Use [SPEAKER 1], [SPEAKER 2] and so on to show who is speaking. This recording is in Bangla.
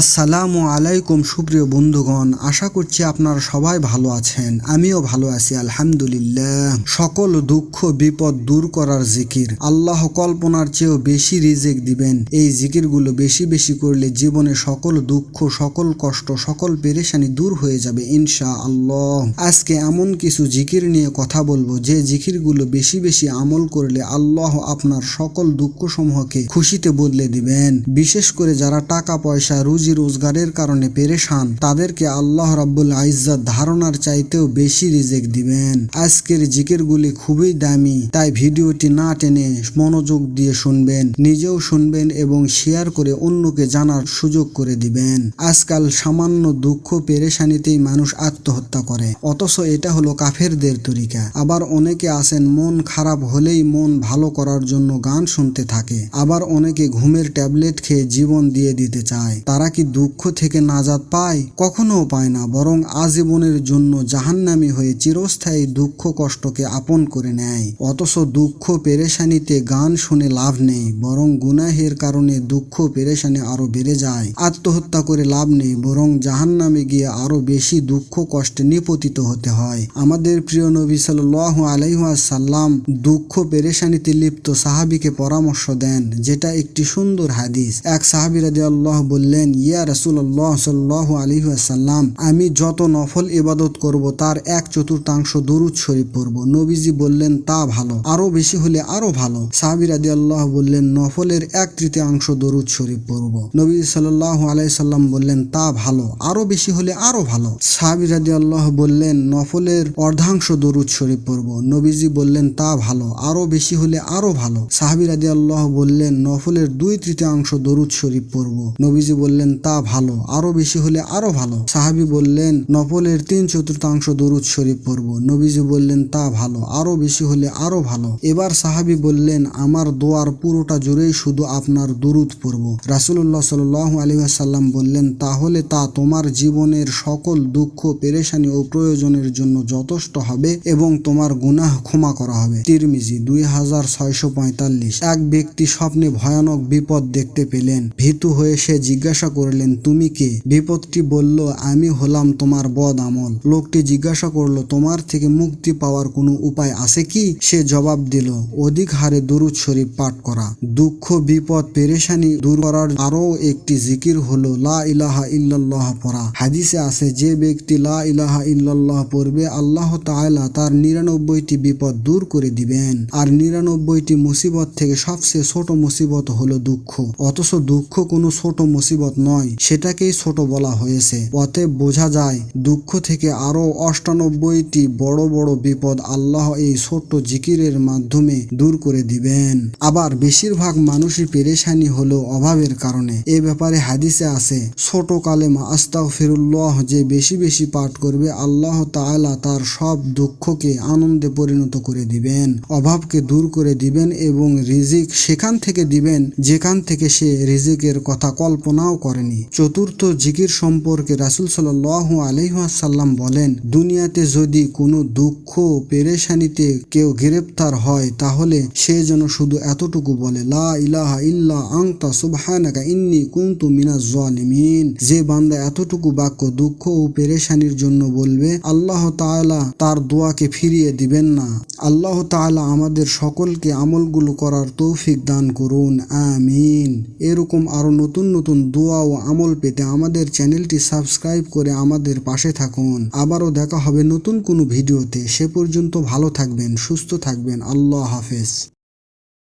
[SPEAKER 1] আসসালামু আলাইকুম সুপ্রিয় বন্ধুগণ, আশা করছি আপনারা সবাই ভালো আছেন। আমিও ভালো আছি, আলহামদুলিল্লাহ। সকল দুঃখ, বিপদ দূর করার জিকির। আল্লাহ কল্পনার চেয়েও বেশি রিজিক দিবেন। এই জিকিরগুলো বেশি বেশি করলে জীবনে সকল দুঃখ, সকল কষ্ট, সকল পেরেশানি দূর হয়ে যাবে ইনশা আল্লাহ আজকে এমন কিছু জিকির নিয়ে কথা বলব, যে জিকিরগুলো বেশি বেশি আমল করলে আল্লাহ আপনার সকল দুঃখ সমূহকে খুশিতে বদলে দিবেন। বিশেষ করে যারা টাকা পয়সা রুজি রোজগারের কারণে পেরেশান। তাদেরকে আল্লাহ রাব্বুল আইজ্জাত ধারণার চাইতেও বেশি রিজেক দিবেন। আজকের জিকিরগুলি খুবই দামি, তাই ভিডিওটি না টেনে মনোযোগ দিয়ে শুনবেন, নিজেও শুনবেন এবং শেয়ার করে অন্যকে জানার সুযোগ করে দিবেন। আজকাল সামান্য দুঃখ, পেরেশানিতেই মানুষ আত্মহত্যা করে। অথচ এটা হলো কাফেরদের তরিকা। আবার অনেকে আছেন মন খারাপ হলেই মন ভালো করার জন্য গান শুনতে থাকে। আবার অনেকে ঘুমের ট্যাবলেট খেয়ে জীবন দিয়ে দিতে চায়। তারা কি দুঃখ থেকে নাজাদ পায় কখনো পায় না, বরং আজীবনের জন্য জাহান্নামি হয়ে চিরস্থায়ী দুঃখ কষ্টকে আপন করে নেয়। অথচ দুঃখ পেরেশানিতে গান শুনে লাভ নেই, বরং গুনাহের কারণে দুঃখ পেরেশানি আরও বেড়ে যায়। আত্মহত্যা করে লাভ নেই, বরং জাহান্নামে গিয়ে আরও বেশি দুঃখ কষ্টে নিপতিত হতে হয়। আমাদের প্রিয় নবী সাল্লাহ আলাইহাসাল্লাম দুঃখ পেরেশানিতে লিপ্ত সাহাবিকে পরামর্শ দেন, যেটা একটি সুন্দর হাদিস। এক সাহাবি রাজি আল্লাহ বললেন ইয়া রাসুল্লাহ সাল্লাহ আলহাসাল্লাম আমি যত নফল ইবাদত করব, তার এক চতুর্থাংশ দরুদ শরীফ পড়ব। নবীজি বললেন, তা ভালো। আরও বেশি হলে আরও ভালো। সাহাবি রাজি আল্লাহ বললেন, নফলের এক তৃতীয়াংশ দরুদ শরীফ পড়ব। নবী সাল্লাহ আলাইসাল্লাম বললেন, তা ভালো। আরও বেশি হলে আরও ভালো। সাহাবি রাজি আল্লাহ বললেন, নফলের অর্ধাংশ দরুদ শরীফ পড়ব। নবীজি বললেন, তা ভালো। আরও বেশি হলে আরও ভালো। সাহাবি রাজি আল্লাহ বললেন, নফলের দুই তৃতীয়াংশ দরুদ শরীফ পড়ব। নবীজি বললেন তা ভালো। আরও বেশি হলে আরও ভালো। সাহাবি বললেন, নফলের তিন চতুর্থাংশ দরুদ শরীফ পড়ব। নবীজি বললেন, তা ভালো। আরও বেশি হলে আরও ভালো। এবার সাহাবি বললেন, আমার দোয়ার পুরোটা জুড়েই শুধু আপনার দরুদ পড়ব। রাসুল্লাহ সাল আলী বললেন, তাহলে তা তোমার জীবনের সকল দুঃখ, পেরেশানি ও প্রয়োজনের জন্য যথেষ্ট হবে এবং তোমার গুনাহ ক্ষমা করা হবে। তিরমিজি দুই হাজার ছয়শো পঁয়তাল্লিশ। এক ব্যক্তি স্বপ্নে ভয়ানক বিপদ দেখতে পেলেন। ভীতু হয়ে সে জিজ্ঞাসা করলেন, তুমি কে? বিপদটি বলল, আমি হলাম তোমার বদ আমল। লোকটি জিজ্ঞাসা করল, তোমার থেকে মুক্তি পাওয়ার কোনো উপায় আছে কি? সে জবাব দিল, অধিক হারে দুরুদ শরীফ পাঠ করা। দুঃখ, বিপদ, পেরেশানি দূর করার আরও একটি জিকির হলো, লা ইলাহা ইল্লাল্লাহ পড়া। হাদিসে আছে, যে ব্যক্তি লা ইলাহা ইল্লাল্লাহ পড়বে, আল্লাহ তাআলা তার নিরানব্বইটি বিপদ দূর করে দিবেন। আর নিরানব্বইটি মুসিবত থেকে সবচেয়ে ছোট মুসিবত হলো দুঃখ। অথচ দুঃখ কোনো ছোট মুসিবত নয়, সেটাকেই ছোট বলা হয়েছে। অতএব বোঝা যায়, দুঃখ থেকে আরও অষ্টানব্বইটি বড় বড় বিপদ আল্লাহ এই ছোট্ট জিকিরের মাধ্যমে দূর করে দিবেন। আবার বেশিরভাগ মানুষই পেরেশানি হলো অভাবের কারণে। এ ব্যাপারে হাদিসে আছে, ছোট কালেমা আস্তাও ফিরুল্লাহ যে বেশি বেশি পাঠ করবে, আল্লাহ তাআলা তার সব দুঃখকে আনন্দে পরিণত করে দিবেন। অভাবকে দূর করে দিবেন এবং রিজিক সেখান থেকে দিবেন, যেখান থেকে সে রিজিকের কথা কল্পনাও করেনি। চতুর্থ জিকির সম্পর্কে রাসুল সাল আলহাসাল্লাম বলেন, দুনিয়াতে যদি কোনো দুঃখ পেরেশানিতে কেউ গ্রেপ্তার হয়, তাহলে সে যেন শুধু এতটুকু বলে, লা ইলাহা ইল্লা আংতা সুবহানাকা ইন্নি কুনতু মিনাজ জালিমিন। যে বান্দা এতটুকু বাক্য দুঃখ ও পেরেশানির জন্য বলবে, আল্লাহ তাআলা তার দোয়াকে ফিরিয়ে দিবেন না। আল্লাহ তাআলা আমাদের সকলকে আমলগুলো করার তৌফিক দান করুন। আমিন। এরকম আরও নতুন নতুন দোয়া ও আমল পেতে আমাদের চ্যানেলটি সাবস্ক্রাইব করে আমাদের পাশে থাকুন। আবারও দেখা হবে নতুন কোনো ভিডিওতে। সে পর্যন্ত ভালো থাকবেন, সুস্থ থাকবেন। আল্লাহ হাফেজ।